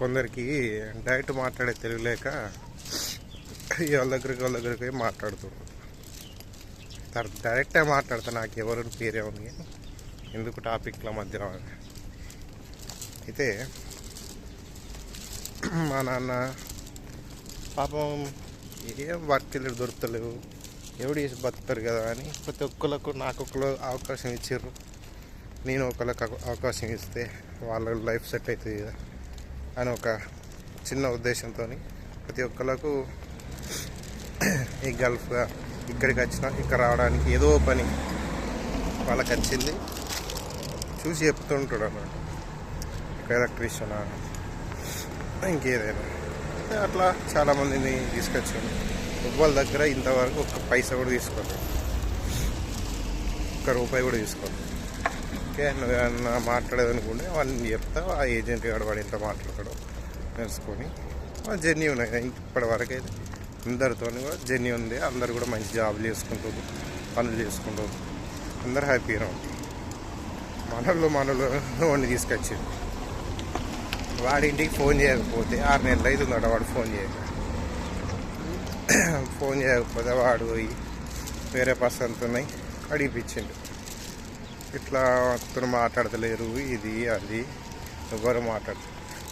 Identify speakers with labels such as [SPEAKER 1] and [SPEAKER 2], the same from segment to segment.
[SPEAKER 1] కొందరికి డైరెక్ట్ మాట్లాడే తెలియలేక వాళ్ళ దగ్గరికి వాళ్ళ దగ్గరికి పోయి మాట్లాడుతున్నారు డైరెక్టే మాట్లాడతా నాకు ఎవరు పేరే ఉంది. ఎందుకు టాపిక్ల మధ్య అయితే మా నాన్న పాపం ఏం వర్తలు దొరుకుతలేవు. ఎవడు చేసి బతుకుతారు కదా అని ప్రతి ఒక్కరికి నాకు ఒకరు అవకాశం ఇచ్చారు నేను ఒకళ్ళకి అవకాశం ఇస్తే వాళ్ళ లైఫ్ సెట్ అవుతుంది కదా. అని ఒక చిన్న ఉద్దేశంతో ప్రతి ఒక్కళ్ళకు ఈ గల్ఫ్గా ఇక్కడికి వచ్చిన ఇక్కడ రావడానికి ఏదో పని వాళ్ళకి వచ్చింది. చూసి చెప్తుంటాడు అన్నమాట. ఎలక్ట్రీషియనా? ఇంకేదైనా. అట్లా చాలామందిని తీసుకొచ్చాను. వాళ్ళ దగ్గర ఇంతవరకు ఒక్క పైసా కూడా తీసుకోలేదు. ఒక్క రూపాయి కూడా తీసుకోలేదు. ఓకే నువ్వు ఏమన్నా మాట్లాడేదనుకుంటే వాళ్ళని చెప్తా. ఆ ఏజెంట్ గారు వాడు ఎంత మాట్లాడతాడో తెలుసుకొని. జర్నీ ఉన్నాయి ఇప్పటి వరకు అయితే అందరితో కూడా జర్నీ ఉంది అందరు కూడా మంచి జాబులు చేసుకుంటారు పనులు చేసుకుంటారు. అందరు హ్యాపీగా ఉంటారు. మనలో మనలో వాడిని తీసుకొచ్చింది వాడి ఇంటికి ఫోన్ చేయకపోతే ఆరు నెలలు అవుతుందట వాడు ఫోన్ చేయక. ఫోన్ చేయకపోతే వాడు పోయి వేరే పర్సన్తో అడిగిపించిండు. ఇట్లా అతను మాట్లాడతలేరు ఇది అది ఎవరు మాట్లాడు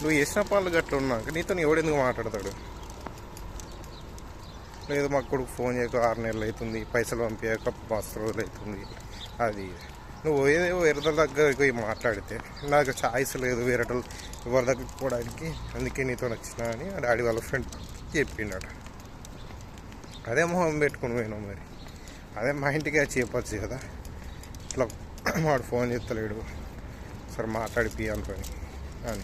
[SPEAKER 1] నువ్వు వేసిన పాలు గట్ల ఉన్నాక నీతో ఎవడెందుకు మాట్లాడతాడు? లేదు మా కొడుకు ఫోన్ చేయక ఆరు నెలలు అవుతుంది పైసలు పంపించాక మస్తు రోజులు అవుతుంది అది నువ్వు ఏదో వేరే దగ్గరికి పోయి మాట్లాడితే నాకు ఛాయిస్ లేదు వేరే ఎవరి దగ్గరికి పోవడానికి అందుకే నీతో నచ్చిన అని డాడీ వాళ్ళ ఫ్రెండ్ చెప్పిండట అదే మొహం పెట్టుకుని పోయినాం మరి. అదే మా ఇంటికి చెప్పచ్చు చెప్పొచ్చు కదా. ఇట్లా వాడు ఫోన్ చేస్తలేడు. సరే మాట్లాడిపి అనుకోని అని.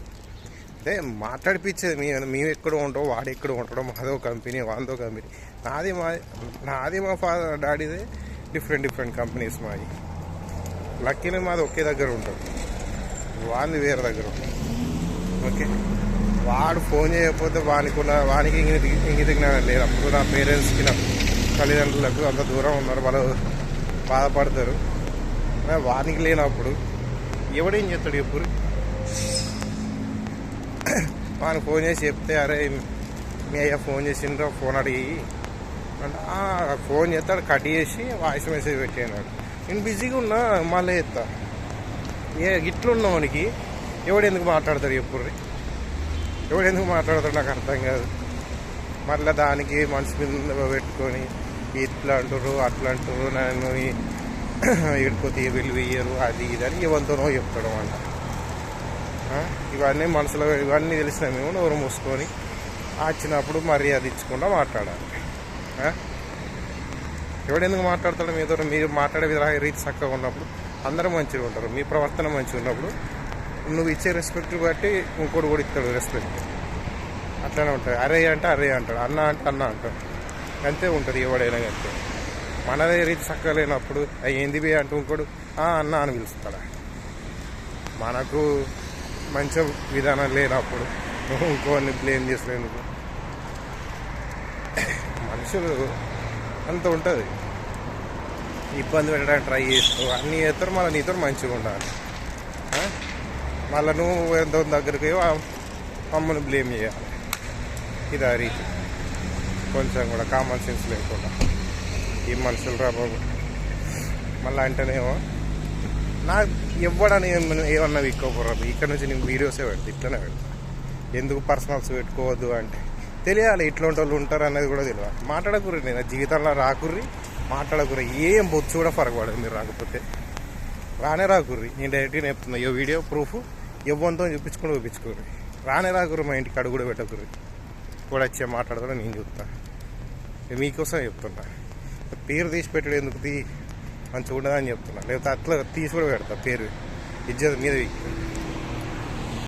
[SPEAKER 1] అదే మాట్లాడిపించేది మేము మేము ఎక్కడ ఉంటాం వాడు ఎక్కడ ఉంటాడో మాదో కంపెనీ వాందో కంపెనీ. నాది మా నాది మా ఫాదర్ డాడీదే డిఫరెంట్ డిఫరెంట్ కంపెనీస్ మాది లక్కీని మాది ఒకే దగ్గర ఉంటుంది. వాంది వేరే దగ్గర ఉంటుంది. ఓకే? వాడు ఫోన్ చేయకపోతే వానికి ఉన్న వానికి ఇంగిత ఇంగిత జ్ఞానం లేదు. అప్పుడు నా పేరెంట్స్కి నా తల్లిదండ్రులకు అంత దూరం ఉన్నారు. వాళ్ళు బాధపడతారు. వానికి లేనప్పుడు ఎవడేం చేస్తాడు ఎప్పుడు? వానికి ఫోన్ చేసి చెప్తే అరే మీ అయ్యా ఫోన్ చేసిండ్రో ఫోన్ అడిగి. అంటే ఫోన్ చేస్తాడు కట్ చేసి వాయిస్ మెసేజ్ పెట్టేనాడు నేను బిజీగా ఉన్నా మళ్ళీ చేస్తా ఏ ఇట్లున్నా వానికి ఎవడు ఎందుకు మాట్లాడతాడు ఎప్పుడు? ఎవడు ఎందుకు మాట్లాడతాడు నాకు అర్థం కాదు. మళ్ళీ దానికి మనసు మీద పెట్టుకొని ఇట్లా అంటారు అట్లా అంటారు నన్ను ఏడిపోతే వీళ్ళు వేయరు అది ఇది అని ఇవంతనో చెప్తాడు అంట ఇవన్నీ మనసులో ఇవన్నీ తెలిసిన మేము నోరు మూసుకొని వచ్చినప్పుడు మర్యాద ఇచ్చకుండా మాట్లాడాలి. ఎవడు ఎవడెందుకు మాట్లాడతాడు మీతో మీరు మాట్లాడే విధంగా రీతి చక్కగా ఉన్నప్పుడు అందరూ మంచిగా ఉంటారు. మీ ప్రవర్తన మంచిగా ఉన్నప్పుడు నువ్వు ఇచ్చే రెస్పెక్ట్ బట్టి ఇంకోటి కూడా ఇస్తాడు రెస్పెక్ట్ అట్లనే ఉంటుంది. అరే అంటే అరే అంటాడు అన్న అంటే అన్న అంటాడు. అంతే ఉంటుంది ఎవడైనా అంతే మనదే రీతి చక్కగా లేనప్పుడు అయ్యింది ఏంది బే అంటూ ఇంకోడు అన్న అని పిలుస్తాడా మనకు మంచి విధానం లేనప్పుడు ఇంకోని బ్లేమ్ చేసేందుకు మనుషులు అంత ఉంటుంది. ఇబ్బంది పెట్టడానికి ట్రై చేస్తావు అన్నీ చేస్తారు మళ్ళీ నీతో మంచిగా ఉండాలి. మళ్ళీ నువ్వు ఎంతో దగ్గరికి మమ్మల్ని బ్లేమ్ చేయాలి. ఇది ఆ రీతి. కొంచెం కూడా కామన్ సెన్స్ లేకుండా. ఏం మనుషులు రా బాబు. మళ్ళీ అంటేనేమో నా ఇవ్వడని ఏమన్నా విక్కోకూడదు ఇక్కడ నుంచి నేను వీడియోసే పెడతా ఇట్లనే పెడతా. ఎందుకు పర్సనల్స్ పెట్టుకోవద్దు అంటే. తెలియాలి ఇట్లాంటి వాళ్ళు ఉంటారు అనేది కూడా తెలియాలి. మాట్లాడకూరి నేను జీవితంలో రాకుర్రి మాట్లాడకూరి ఏం బొచ్చు కూడా ఫరక పడదు మీరు రాకపోతే. రానే రాకుర్రి. నేను డైరెక్ట్గా చెప్తున్నా ఈ వీడియో ప్రూఫ్ ఇవ్వంతో చూపించుకుని చూపించుకోరు రానే రాకుర్రి మా ఇంటికి అడుగు కూడా పెట్టకుర్రి. కూడా వచ్చే మాట్లాడతాడో నేను చూస్తాను మీకోసం చెప్తున్నా. పేరు తీసి పెట్టడం ఎందుకు తీ? మంచిగా ఉండదని చెప్తున్నా. లేకపోతే అట్లా తీసి కూడా పెడతా పేరు. ఇజ్జత్ మీద